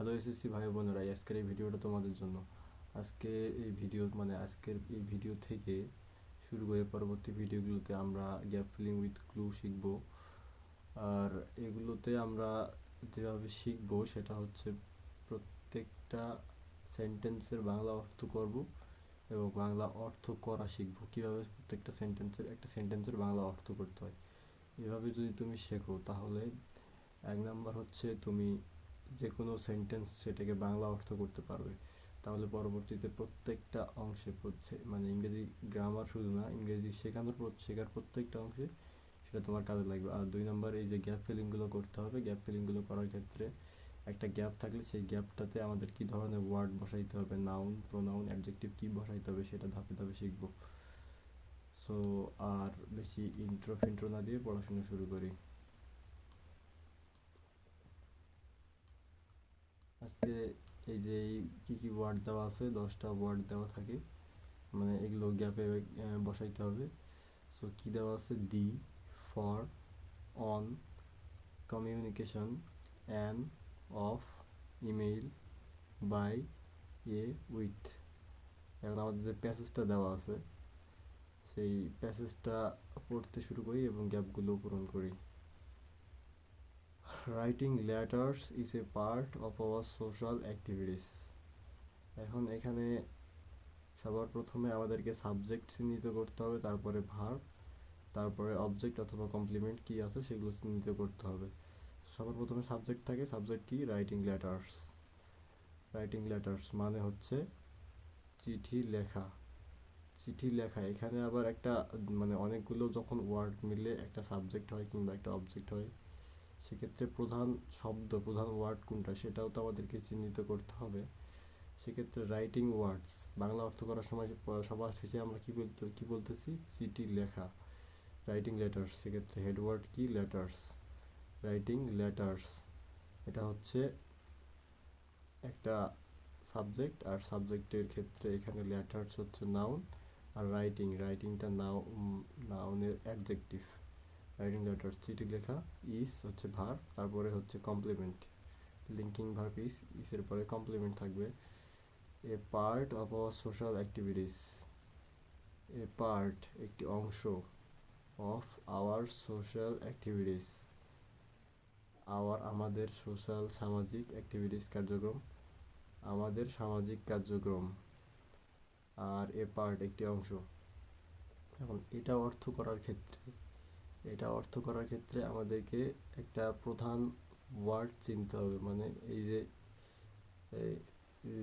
Hello SSC ভাই বোনেরা আজকের এই ভিডিওটা তোমাদের জন্য। আজকে এই ভিডিও মানে আজকের এই ভিডিও থেকে শুরু করে পরবর্তী ভিডিওগুলোতে আমরা গ্যাপ ফিলিং উইথ ক্লু শিখব। আর এগুলোতে আমরা যেভাবে শিখব, সেটা হচ্ছে প্রত্যেকটা সেন্টেন্সের বাংলা অর্থ করব এবং বাংলা অর্থ করা শিখব। কীভাবে প্রত্যেকটা সেন্টেন্সের একটা সেন্টেন্সের বাংলা অর্থ করতে হয়। এভাবে যদি তুমি শেখো, তাহলে এক নাম্বার হচ্ছে তুমি যে কোনো সেন্টেন্স সেটাকে বাংলা অর্থ করতে পারবে। তাহলে পরবর্তীতে প্রত্যেকটা অংশে মানে ইংরেজি গ্রামার শুধু না, ইংরেজি শেখানোর শেখার প্রত্যেকটা অংশে সেটা তোমার কাজে লাগবে। আর দুই নম্বর, এই যে গ্যাপ ফিলিংগুলো করতে হবে গ্যাপ ফিলিংগুলো করার ক্ষেত্রে একটা গ্যাপ থাকলে সেই গ্যাপটাতে আমাদের কি ধরনের ওয়ার্ড বসাইতে হবে? নাউন প্রোনাউন অ্যাডজেক্টিভ কী বসাইতে হবে সেটা ধাপে ধাপে শিখব। সো আর বেশি ইন্ট্রো ফিন্ট্রো না দিয়ে পড়াশোনা শুরু করি। আজকে এই যে কী কী ওয়ার্ড দেওয়া আছে, দশটা ওয়ার্ড দেওয়া থাকে মানে এগুলো গ্যাপে বসাইতে হবে। সো কী দেওয়া আছে? The, for, on, communication and of, email, by, a, with. এখন আমাদের যে প্যাসেজটা দেওয়া আছে, সেই প্যাসেজটা পড়তে শুরু করি এবং গ্যাপগুলো পূরণ করি। Writing letters is a part of our social activities এখন এখানে সবার প্রথমে আমাদেরকে সাবজেক্ট চিহ্নিত করতে হবে, তারপরে ভার্ব তারপরে অবজেক্ট অথবা কমপ্লিমেন্ট কি আছে সেগুলো চিহ্নিত করতে হবে। সবার প্রথমে সাবজেক্ট থাকে সাবজেক্ট কি? রাইটিং লেটার্স রাইটিং লেটার্স মানে হচ্ছে চিঠি লেখা। চিঠি লেখা, এখানে আবার একটা মানে অনেকগুলো যখন ওয়ার্ড মিলে একটা সাবজেক্ট হয় কিংবা একটা অবজেক্ট হয় সেক্ষেত্রে প্রধান শব্দ, প্রধান ওয়ার্ড কোনটা সেটাও তো আমাদেরকে চিহ্নিত করতে হবে। সেক্ষেত্রে রাইটিং ওয়ার্ডস বাংলা অর্থ করার সময় সবার শেষে আমরা কী বলতে, কী বলতেছি? চিঠি লেখা। রাইটিং লেটার্স সেক্ষেত্রে হেডওয়ার্ড কি? লেটার্স রাইটিং লেটার্স এটা হচ্ছে একটা সাবজেক্ট আর সাবজেক্টের ক্ষেত্রে এখানে লেটার্স হচ্ছে নাউন আর রাইটিং রাইটিংটা নাও নাউনের অ্যাডজেক্টিভ রাইটিং লেটার চিঠি লেখা ইস হচ্ছে ভার তারপরে হচ্ছে কমপ্লিমেন্ট লিঙ্কিং ভার ইস ইসের পরে কমপ্লিমেন্ট থাকবে a part of our social activities a part একটি অংশ of our social activities our আমাদের সোশ্যাল সামাজিক অ্যাক্টিভিটিস কার্যক্রম, আমাদের সামাজিক কার্যক্রম, আর এ পার্ট একটি অংশ। এখন এটা অর্থ করার ক্ষেত্রে এটা অর্থ করার ক্ষেত্রে আমাদেরকে একটা প্রধান ওয়ার্ড চিনতে হবে। মানে এই যে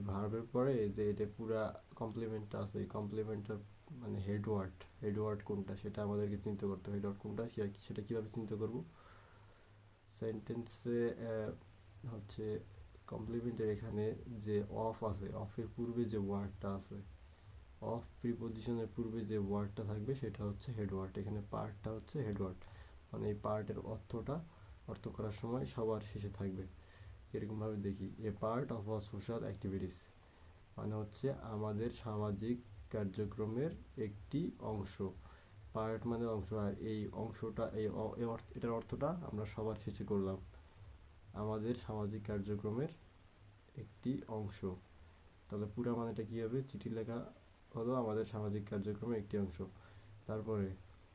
ভার্বের পরে যে এটা পুরা কমপ্লিমেন্টটা আছে, এই কমপ্লিমেন্টটার মানে হেডওয়ার্ড হেডওয়ার্ড কোনটা সেটা আমাদেরকে চিন্তা করতে হবে। হেডওয়ার্ড কোনটা, সেটা কীভাবে চিন্তা করব? সেন্টেন্সে হচ্ছে কমপ্লিমেন্টের এখানে যে অফ আছে অফের পূর্বে যে ওয়ার্ডটা আছে অফ প্রিপোজিশনের পূর্বে যে ওয়ার্ডটা থাকবে সেটা হচ্ছে হেডওয়ার্ড এখানে পার্টটা হচ্ছে হেডওয়ার্ড মানে এই পার্টের অর্থটা অর্থ করার সময় সবার শেষে থাকবে। এরকমভাবে দেখি। A part of a social activities মানে হচ্ছে আমাদের সামাজিক কার্যক্রমের একটি অংশ। পার্ট মানে অংশ। আর এই অংশটা, এই এটার অর্থটা আমরা সবার শেষে করলাম। আমাদের সামাজিক কার্যক্রমের একটি অংশ। তাহলে পুরা মানেটা কী হবে? চিঠি লেখা হলো আমাদের সামাজিক কার্যক্রমের একটি অংশ। তারপরে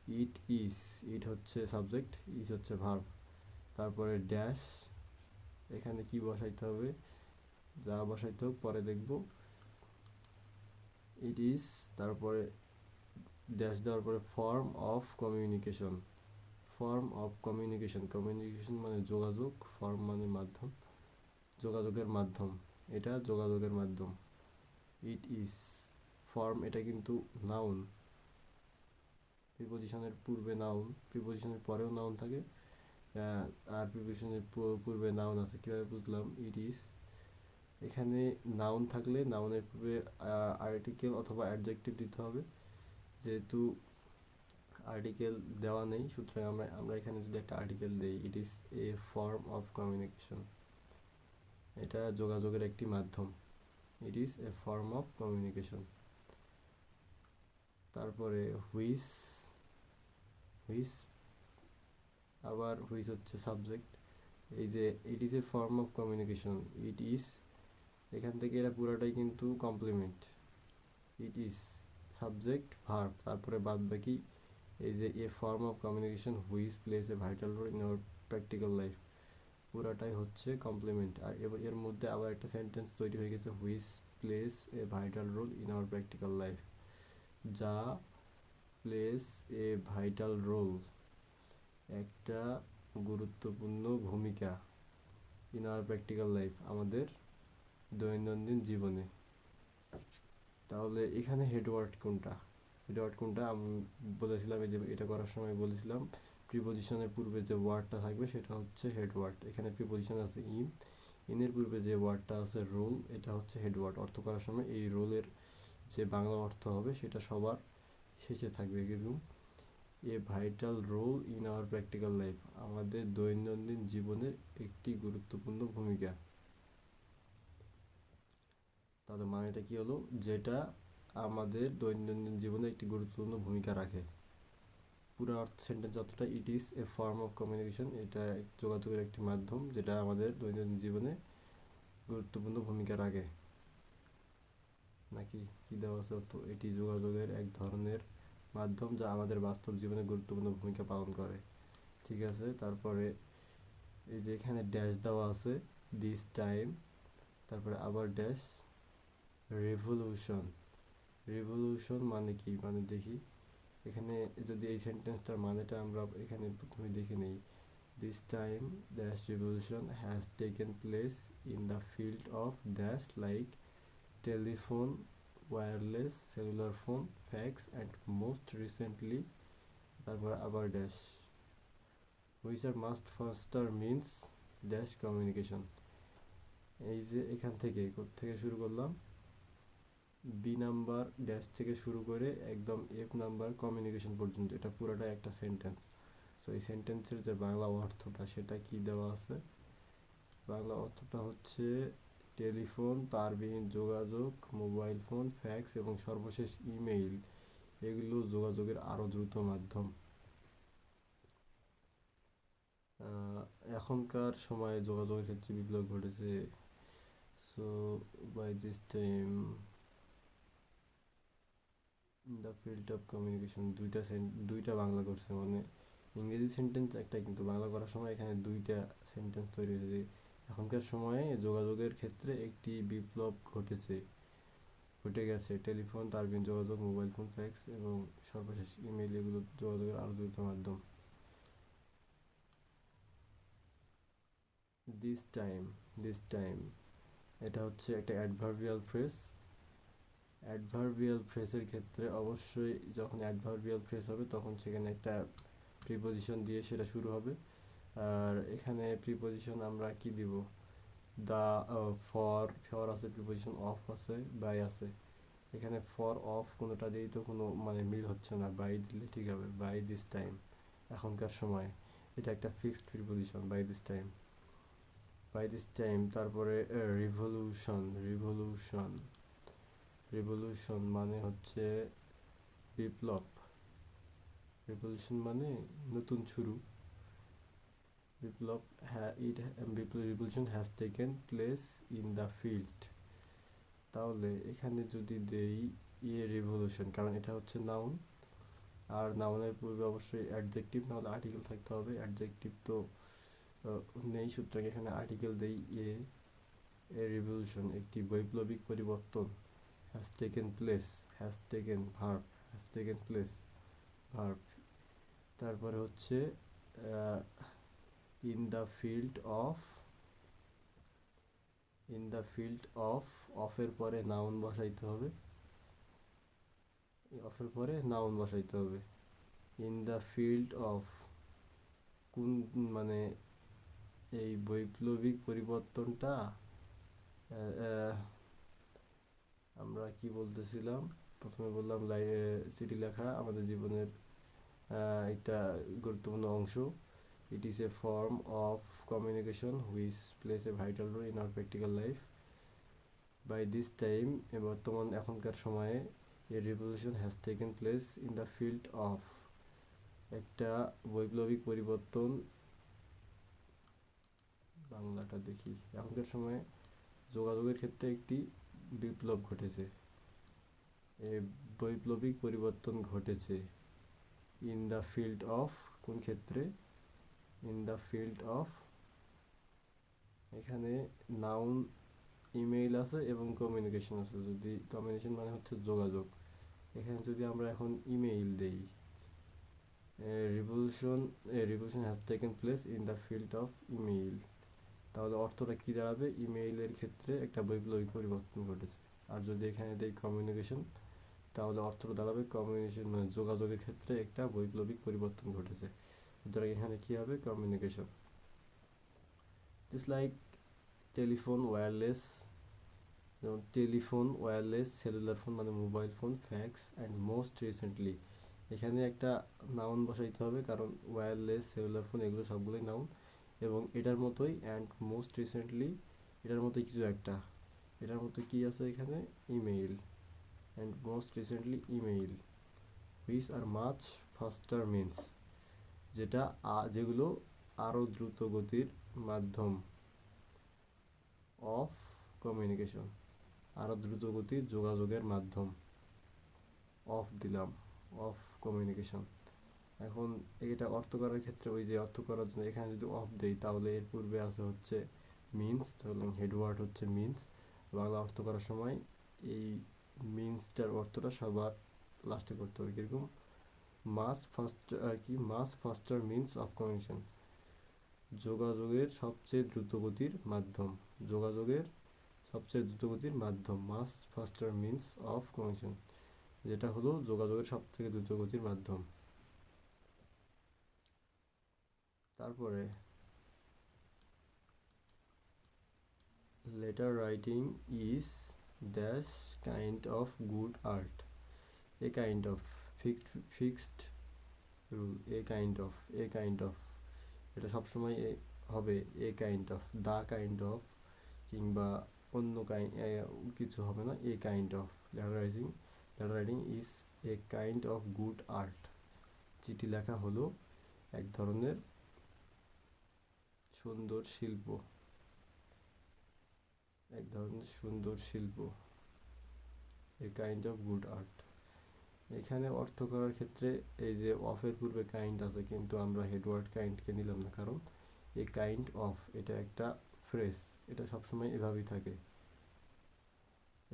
ইট ইজ ইট হচ্ছে সাবজেক্ট ইজ হচ্ছে ভার্ব তারপরে ড্যাশ এখানে কি বসাইতে হবে? যা বসাইতে হোক, পরে দেখব। ইট ইজ তারপরে ড্যাশ দেওয়ার পরে form of communication form of communication communication মানে যোগাযোগ ফর্ম মানে মাধ্যম, যোগাযোগের মাধ্যম। এটা যোগাযোগের মাধ্যম। ইট ইজ ফর্ম এটা কিন্তু নাউন প্রিপোজিশনের পূর্বে নাউন প্রিপোজিশনের পরেও নাউন থাকে আর প্রিপোজিশনের পূর্বে নাউন আছে। কীভাবে বুঝলাম? ইট ইজ এখানে নাউন থাকলে নাউনের পূর্বে আর্টিকেল অথবা অ্যাডজেক্টিভ দিতে হবে। যেহেতু আর্টিকেল দেওয়া নেই, সুতরাং আমরা আমরা এখানে যদি একটা আর্টিকেল দিই it is a form of communication এটা যোগাযোগের একটি মাধ্যম। It is a form of communication তারপরে হুইস হুইস, আবার হুইস হচ্ছে সাবজেক্ট। এই যে it is a form of communication it is এখান থেকে এরা পুরোটাই কিন্তু complement it is subject verb তারপরে বাদ বাকি এই যে a form of communication which plays a vital role in our practical life পুরাটাই হচ্ছে কমপ্লিমেন্ট আর এবার এর মধ্যে আবার একটা সেন্টেন্স তৈরি হয়ে গেছে, which plays a vital role in our practical life যা প্লেস এ ভাইটাল রোল। একটা গুরুত্বপূর্ণ ভূমিকা ইন আওয়ার প্র্যাকটিক্যাল লাইফ আমাদের দৈনন্দিন জীবনে। তাহলে এখানে হেডওয়ার্ড কোনটা? হেডওয়ার্ড কোনটা? আমি বলেছিলাম এই যে এটা করার সময় বলেছিলাম প্রিপোজিশনের পূর্বে যে ওয়ার্ডটা থাকবে সেটা হচ্ছে হেডওয়ার্ড এখানে প্রিপোজিশন আছে ইন ইনের পূর্বে যে ওয়ার্ডটা আছে রোল এটা হচ্ছে হেডওয়ার্ড অর্থ করার সময় এই রোলের যে বাংলা অর্থ হবে সেটা সবার শেষে থাকবে কিন্তু a vital role in our practical life আমাদের দৈনন্দিন জীবনের একটি গুরুত্বপূর্ণ ভূমিকা। তাহলে মানেটা কি হলো? যেটা আমাদের দৈনন্দিন জীবনে একটি গুরুত্বপূর্ণ ভূমিকা রাখে। পুরো অর্থ সেন্টেন্স অর্থটা it is a form of communication এটা যোগাযোগের একটি মাধ্যম যেটা আমাদের দৈনন্দিন জীবনে গুরুত্বপূর্ণ ভূমিকা রাখে। নাকি কী দেওয়া আছে অর্থ? এটি যোগাযোগের এক ধরনের মাধ্যম যা আমাদের বাস্তব জীবনে গুরুত্বপূর্ণ ভূমিকা পালন করে। ঠিক আছে, তারপরে এই যে এখানে ড্যাশ দেওয়া আছে দিস টাইম তারপরে আবার ড্যাশ রেভলিউশন রেভলিউশন মানে কি? মানে দেখি, এখানে যদি এই সেন্টেন্সটার মানেটা আমরা এখানে প্রথমে দেখে নেই। This time dash revolution has taken place in the field of dash like telephone wireless cellular phone fax and most recently তারপর আবার dash which are must faster means dash communication এই যে এখান থেকে থেকে শুরু করলাম? বি নাম্বার ড্যাশ থেকে শুরু করে একদম এফ নাম্বার কমিউনিকেশন পর্যন্ত, এটা পুরোটাই একটা সেন্টেন্স সো এই সেন্টেন্সের যে বাংলা অর্থটা, সেটা কি দেওয়া আছে? বাংলা অর্থটা হচ্ছে টেলিফোন তারবিহীন যোগাযোগ, মোবাইল ফোন, ফ্যাক্স এবং সর্বশেষ ইমেইল। এগুলো যোগাযোগের আরও দ্রুত মাধ্যম। এখনকার সময়ে যোগাযোগের ক্ষেত্রে বিপ্লব ঘটেছে। So by this time the field of communication দুইটা দুইটা বাংলা করছে। মানে ইংরেজি সেন্টেন্স একটা কিন্তু বাংলা করার সময় এখানে দুইটা সেন্টেন্স তৈরি হয়েছে। এখনকার সময়ে যোগাযোগের ক্ষেত্রে একটি বিপ্লব ঘটেছে। ঘটে গেছে। টেলিফোন তারবিহীন যোগাযোগ, মোবাইল ফোন, ফ্যাক্স এবং সর্বশেষ ইমেইল এগুলো যোগাযোগের আরও দ্রুত মাধ্যম। দিস টাইম দিস টাইম এটা হচ্ছে একটা অ্যাডভার্বিয়াল ফ্রেস অ্যাডভার্বিয়াল ফ্রেসের ক্ষেত্রে অবশ্যই যখন অ্যাডভার্বিয়াল ফ্রেস হবে, তখন সেখানে একটা প্রিপোজিশন দিয়ে সেটা শুরু হবে। আর এখানে প্রিপোজিশন আমরা কি দিব? দা ফর ফর আছে প্রিপোজিশন অফ আছে বাই আছে। এখানে ফর অফ কোনোটা দিয়েই তো কোনো মানে মিল হচ্ছে না। বাই দিলে ঠিক হবে বাই দিস টাইম এখনকার সময়। এটা একটা fixed preposition by this time by this time তারপরে রিভলিউশন রিভলিউশন রিভলিউশন মানে হচ্ছে বিপ্লব। রিভলিউশন মানে নতুন শুরু। বিপ্লব it revolution has taken place in the field তাহলে এখানে যদি দেই ইয়ে রিভলিউশন কারণ এটা হচ্ছে নাউন আর নাউনের পূর্বে অবশ্যই অ্যাডজেক্টিভ নাহলে আর্টিকেল থাকতে হবে। অ্যাডজেক্টিভ তো নেই, সুতরাং এখানে আর্টিকেল দেই এ এ রিভলিউশন একটি বৈপ্লবিক পরিবর্তন has taken place has taken verb has taken place verb তারপরে হচ্ছে in the field of in the field of অফের পরে নাউন বসাইতে হবে। অফের পরে নাউন বসাইতে হবে। ইন দ্য ফিল্ড অফ কোন মানে এই বৈপ্লবিক পরিবর্তনটা আমরা কি বলতেছিলাম? প্রথমে বললাম লাই চিঠি লেখা আমাদের জীবনের একটা গুরুত্বপূর্ণ অংশ। It is a form of communication which plays a vital role in our practical life by this time বর্তমান এখনকার সময়ে a revolution has taken place in the field of একটা বৈপ্লবিক পরিবর্তন। বাংলাটা দেখি। এখনকার সময়ে যোগাযোগের ক্ষেত্রে একটি বিপ্লব ঘটেছে। এ বৈপ্লবিক পরিবর্তন ঘটেছে। ইন দ্য ফিল্ড অফ কোন ক্ষেত্রে? ইন দ্য ফিল্ড অফ এখানে নাউন ইমেইল আছে এবং কমিউনিকেশন আছে। যদি কমিউনিকেশন মানে হচ্ছে যোগাযোগ। এখানে যদি আমরা এখন ইমেইল দেই revolution revolution has taken place in the field of email তাহলে অর্থটা কী দাঁড়াবে? ইমেইলের ক্ষেত্রে একটা বৈপ্লবিক পরিবর্তন ঘটেছে। আর যদি এখানে দেই কমিউনিকেশন তাহলে অর্থটা দাঁড়াবে কমিউনিকেশন মানে যোগাযোগের ক্ষেত্রে একটা বৈপ্লবিক পরিবর্তন ঘটেছে। সুতরাং এখানে কী হবে communication just like telephone wireless যেমন টেলিফোন ওয়্যারলেস সেলুলার ফোন মানে mobile phone fax and most recently এখানে একটা নাউন বসাইতে হবে কারণ ওয়্যারলেস সেলুলার ফোন এগুলো সবগুলোই নাউন এবং এটার মতোই অ্যান্ড মোস্ট রিসেন্টলি এটার মতোই কিছু একটা এটার মতো কি আছে এখানে email and most recently email which are much faster means যেটা যেগুলো আরও দ্রুত গতির মাধ্যম অফ কমিউনিকেশন আরও দ্রুত গতির যোগাযোগের মাধ্যম অফ দিলাম অফ কমিউনিকেশন এখন এটা অর্থ করার ক্ষেত্রে ওই যে অর্থ করার জন্য এখানে যদি অফ দেই, তাহলে এর পূর্বে আছে হচ্ছে মিনস তাহলে হেডওয়ার্ড হচ্ছে মিনস বাংলা অর্থ করার সময় এই মিনসটার অর্থটা সবার লাস্টে করতে হবে। কীরকম? মাস ফাস্ট কি? Much faster means of communication. যোগাযোগের সবচেয়ে দ্রুতগতির মাধ্যম। যোগাযোগের সবচেয়ে দ্রুতগতির মাধ্যম। Much faster means of communication, যেটা হলো যোগাযোগের সব থেকে দ্রুতগতির মাধ্যম। তারপরে letter writing is dash kind of good art a kind of fixed rule a kind of a kind of এটা সবসময় হবে a kind of the kind of কিংবা অন্য কাইন্ড কিছু হবে না a kind of letter writing letter writing is a kind of good art চিঠি লেখা হলো এক ধরনের সুন্দর শিল্প। এক ধরনের সুন্দর শিল্প। A kind of good art এখানে অর্থ করার ক্ষেত্রে এই যে অফের পূর্বে কাইন্ড আছে, কিন্তু আমরা হেডওয়ার্ড কাইন্ডকে নিলাম না। কারণ এ কাইন্ড অফ এটা একটা ফ্রেশ এটা সবসময় এভাবেই থাকে।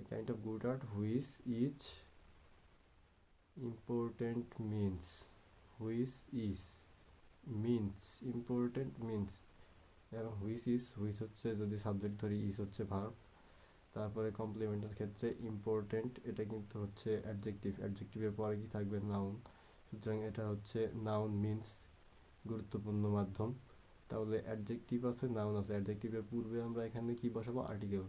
Kind of good art which is important means which is means important means এবং হুইচ ইজ হুইচ হচ্ছে যদি সাবজেক্ট ধরি ইজ হচ্ছে ভার্ব তারপরে কমপ্লিমেন্টের ক্ষেত্রে ইম্পর্টেন্ট এটা কিন্তু হচ্ছে অ্যাডজেক্টিভ অ্যাডজেক্টিভের পরে কি থাকবে নাউন সুতরাং এটা হচ্ছে নাউন মিনস গুরুত্বপূর্ণ মাধ্যম। তাহলে অ্যাডজেক্টিভ আছে নাউন আছে। অ্যাডজেক্টিভের পূর্বে আমরা এখানে কি বসাবো? আর্টিকেল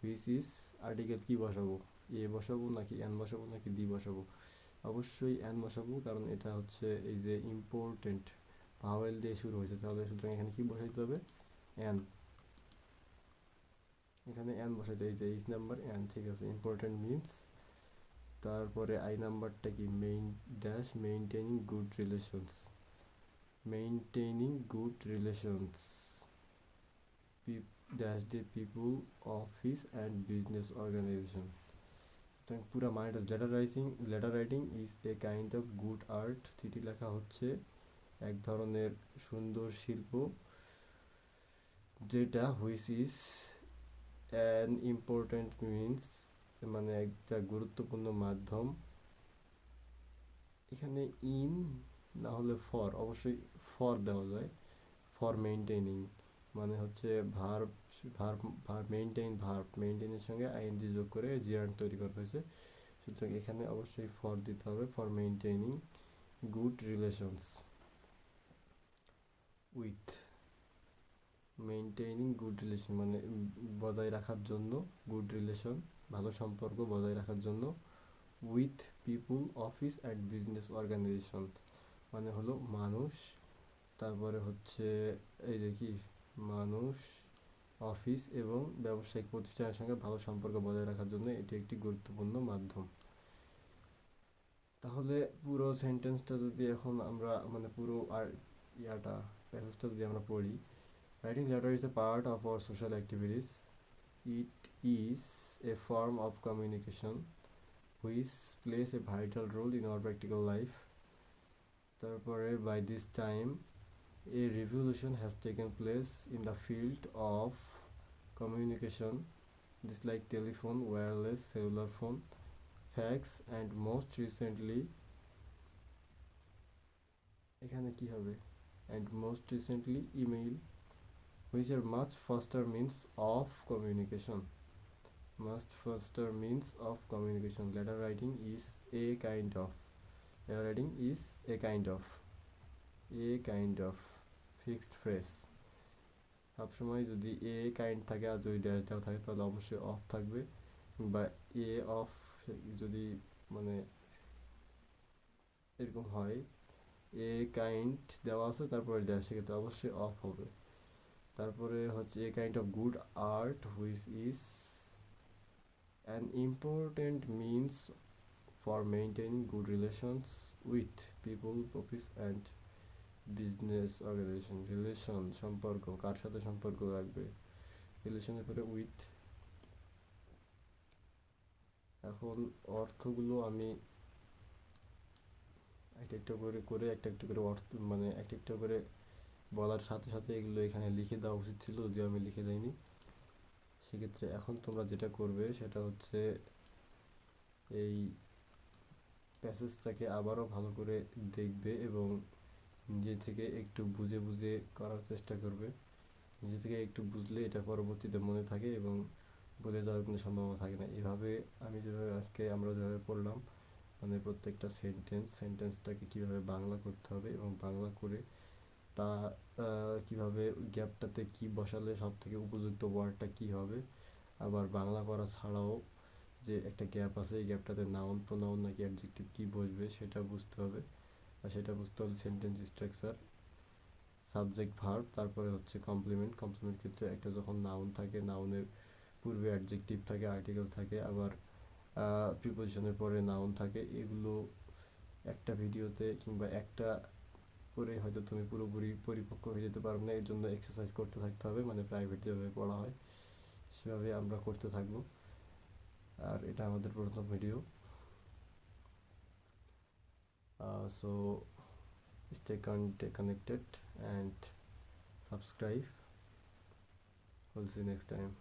হুইচ ইজ আর্টিকেল কি বসাবো? এ বসাবো নাকি এন বসাবো নাকি ডি বসাবো? অবশ্যই এন বসাবো, কারণ এটা হচ্ছে এই যে ইম্পর্টেন্ট ভাওয়েল দিয়ে শুরু হয়েছে। তাহলে সুতরাং এখানে কি বসাইতে হবে? এন এখানে এন বসাইতে এই যে এইচ নাম্বার এন ঠিক আছে ইম্পর্টেন্ট মিনস তারপরে আই নাম্বারটা কি? Main dash maintaining good relations maintaining good relations dash the people office and business organisation পুরো mind letter writing letter writing is a kind of good art চিঠি লেখা হচ্ছে এক ধরনের সুন্দর শিল্প, যেটা which is an important means মানে একটা গুরুত্বপূর্ণ মাধ্যম, এখানে ইন না হলে ফর অবশ্যই ফর দেওয়া যায়। ফর মেনটেনিং মানে হচ্ছে ভার ভার ভার মেনটেইন ভার মেনটেনের সঙ্গে আইএনজি যোগ করে জিরান তৈরি করা হয়েছে। সুতরাং এখানে অবশ্যই ফর দিতে হবে for maintaining good relations with maintaining good relation মানে বজায় রাখার জন্য গুড রিলেশন ভালো সম্পর্ক বজায় রাখার জন্য with people office and business organisations মানে হলো মানুষ, তারপরে হচ্ছে এই কি? মানুষ অফিস এবং ব্যবসায়িক প্রতিষ্ঠানের সঙ্গে ভালো সম্পর্ক বজায় রাখার জন্য এটি একটি গুরুত্বপূর্ণ মাধ্যম। তাহলে পুরো সেন্টেন্সটা যদি এখন আমরা মানে পুরো আর ইয়াটা প্যাসেজটা যদি আমরা পড়ি writing letter is a part of our social activities it is a form of communication which plays a vital role in our practical life তারপরে by this time a revolution has taken place in the field of communication just like telephone wireless cellular phone fax and most recently এখানে কি হবে and most recently email which are much faster means of communication much faster means of communication letter writing is a kind of letter writing is a kind of a kind of fixed phrase সবসময় যদি a kind থাকে আর যদি dash দেওয়া থাকে তাহলে অবশ্যই of থাকবে বা এ অফ যদি মানে এরকম হয় এ কাইন্ড দেওয়া আছে তারপরে ড্যাশ সেক্ষেত্রে অবশ্যই অফ হবে তারপরে হচ্ছে a kind of good art which is an important means for maintaining good relations with people office and business organisation relation সম্পর্ক, কার সাথে সম্পর্ক রাখবে রিলেশনের পরে উইথ এখন অর্থগুলো আমি একটা একটা করে করে, একটা একটা করে অর্থ মানে একটা একটা করে বলার সাথে সাথে এগুলো এখানে লিখে দেওয়া উচিত ছিল, যদিও আমি লিখে দেয়নি সেক্ষেত্রে এখন তোমরা যেটা করবে সেটা হচ্ছে এই প্যাসেজটাকে আবারও ভালো করে দেখবে এবং নিজে থেকে একটু বুঝে বুঝে করার চেষ্টা করবে। নিজে থেকে একটু বুঝলে এটা পরবর্তীতে মনে থাকে এবং ভুলে যাওয়ার কোনো সম্ভাবনা থাকে না। এভাবে আমি যেভাবে আজকে আমরা যেভাবে পড়লাম মানে প্রত্যেকটা সেন্টেন্স সেন্টেন্সটাকে কীভাবে বাংলা করতে হবে এবং বাংলা করে তা কীভাবে গ্যাপটাতে কি বসালে সব থেকে উপযুক্ত ওয়ার্ডটা কী হবে? আবার বাংলা করা ছাড়াও যে একটা গ্যাপ আছে, এই গ্যাপটাতে নাউন, প্রোনাউন নাকি অ্যাডজেক্টিভ কী বসবে সেটা বুঝতে হবে। আর সেটা বুঝতে হলে সেন্টেন্স স্ট্রাকচার, সাবজেক্ট ভার্ব, তারপরে হচ্ছে কমপ্লিমেন্ট। কমপ্লিমেন্ট ক্ষেত্রে একটা যখন নাউন থাকে, নাউনের পূর্বে অ্যাডজেক্টিভ থাকে, আর্টিকেল থাকে, আবার প্রিপোজিশনের পরে নাউন থাকে, এগুলো একটা ভিডিওতে কিংবা একটা করে হয়তো তুমি পুরোপুরি পরিপক্ক হয়ে যেতে পারবে না এর জন্য এক্সারসাইজ করতে থাকতে হবে মানে প্রাইভেট যেভাবে পড়া হয়, সেভাবে আমরা করতে থাকব। আর এটা আমাদের প্রথম video so stay connected and subscribe. We'll see next time.